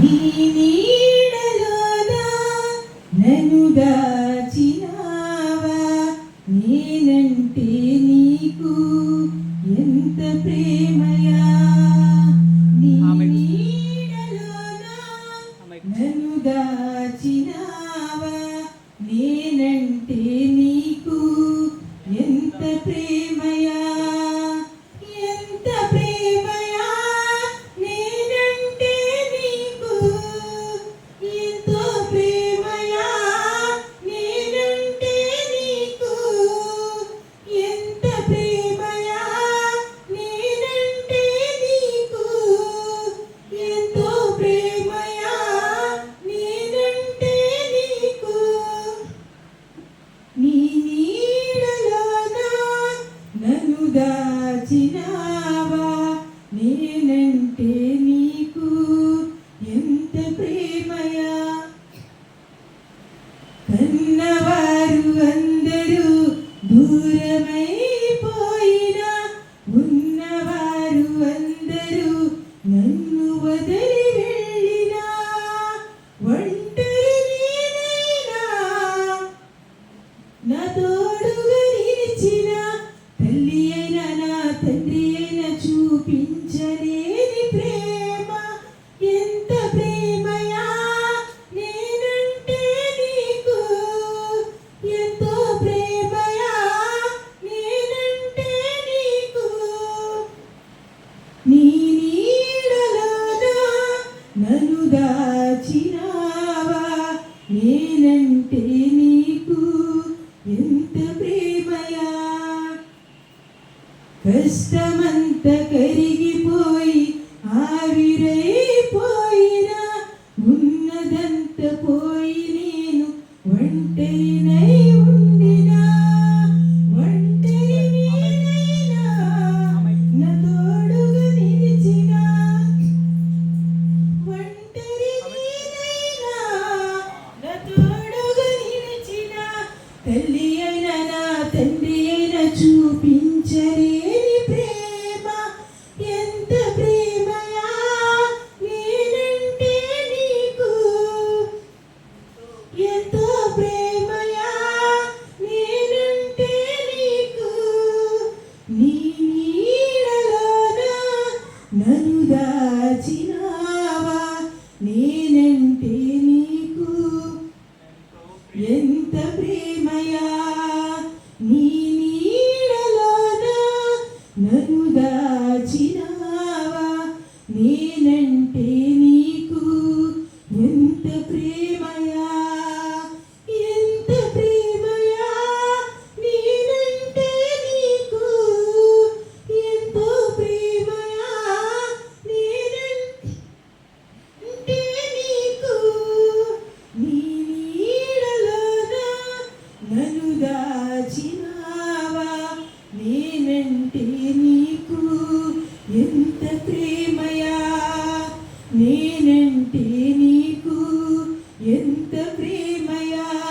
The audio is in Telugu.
నీ నీడలోదా నన్ను దాచినావా? నేనంటే నీకు ఎంత ప్రేమ? వచ్చినావా నేనంటే నీకు ఎంత ప్రేమయా? కష్టమంత ఎంతో ప్రేమయా నేనంటే నీకు. నీ నీడలోన నన్ను దాచినావా నేనంటే నీకు. ఎంత ప్రేమయా నీ నీడలోన నన్ను దాచినావా నేనంటే నీకు. ఎంత ప్రేమ నేనంటే నీకు ఎంత ప్రేమయా?